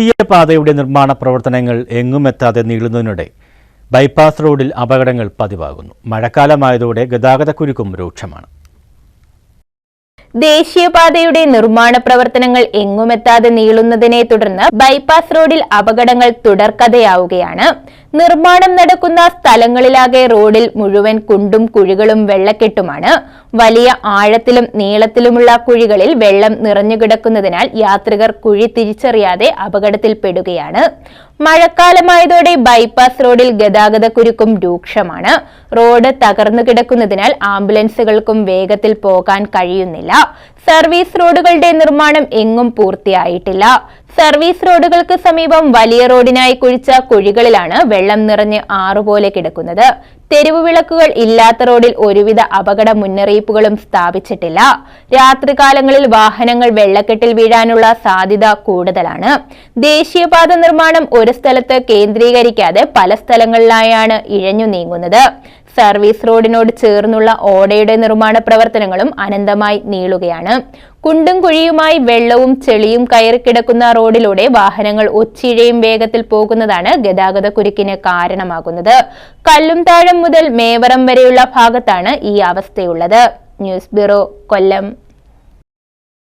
ദേശീയപാതയുടെ നിർമ്മാണ പ്രവർത്തനങ്ങൾ എങ്ങുമെത്താതെ നീളുന്നതിനിടെ ബൈപ്പാസ് റോഡിൽ അപകടങ്ങൾ പതിവാകുന്നു. മഴക്കാലമായതോടെ ഗതാഗതക്കുരുക്കും രൂക്ഷമാണ്. ദേശീയപാതയുടെ നിർമ്മാണ പ്രവർത്തനങ്ങൾ എങ്ങുമെത്താതെ നീളുന്നതിനെ തുടർന്ന് ബൈപ്പാസ് റോഡിൽ അപകടങ്ങൾ തുടർക്കഥയാവുകയാണ്. നിർമ്മാണം നടക്കുന്ന സ്ഥലങ്ങളിലാകെ റോഡിൽ മുഴുവൻ കുണ്ടും കുഴികളും വെള്ളക്കെട്ടുമാണ്. വലിയ ആഴത്തിലും നീളത്തിലുമുള്ള കുഴികളിൽ വെള്ളം നിറഞ്ഞുകിടക്കുന്നതിനാൽ യാത്രികർ കുഴി തിരിച്ചറിയാതെ അപകടത്തിൽപ്പെടുകയാണ്. മഴക്കാലമായതോടെ ബൈപ്പാസ് റോഡിൽ ഗതാഗതക്കുരുക്കും രൂക്ഷമാണ്. റോഡ് തകർന്നു കിടക്കുന്നതിനാൽ ആംബുലൻസുകൾക്കും വേഗത്തിൽ പോകാൻ കഴിയുന്നില്ല. സർവീസ് റോഡുകളുടെ നിർമ്മാണം എങ്ങും പൂർത്തിയായിട്ടില്ല. സർവീസ് റോഡുകൾക്ക് സമീപം വലിയ റോഡിനായി കുഴിച്ച കുഴികളിലാണ് വെള്ളം നിറഞ്ഞ് ആറുപോലെ കിടക്കുന്നത്. തെരുവ് വിളക്കുകൾ ഇല്ലാത്ത റോഡിൽ ഒരുവിധ അപകട മുന്നറിയിപ്പുകളും സ്ഥാപിച്ചിട്ടില്ല. രാത്രികാലങ്ങളിൽ വാഹനങ്ങൾ വെള്ളക്കെട്ടിൽ വീഴാനുള്ള സാധ്യത കൂടുതലാണ്. ദേശീയപാത നിർമ്മാണം ഒരു സ്ഥലത്ത് കേന്ദ്രീകരിക്കാതെ പല സ്ഥലങ്ങളിലായാണ് ഇഴഞ്ഞു നീങ്ങുന്നത്. സർവീസ് റോഡിനോട് ചേർന്നുള്ള ഓടയുടെ നിർമ്മാണ പ്രവർത്തനങ്ങളും അനന്തമായി നീളുകയാണ്. കുണ്ടും കുഴിയുമായി വെള്ളവും ചെളിയും കയറിക്കിടക്കുന്ന റോഡിലൂടെ വാഹനങ്ങൾ ഒച്ചിഴയും വേഗത്തിൽ പോകുന്നതാണ് ഗതാഗത കുരുക്കിന് കാരണമാകുന്നത്. കല്ലും താഴം മുതൽ മേവറം വരെയുള്ള ഭാഗത്താണ് ഈ അവസ്ഥയുള്ളത്. ന്യൂസ് ബ്യൂറോ കൊല്ലം.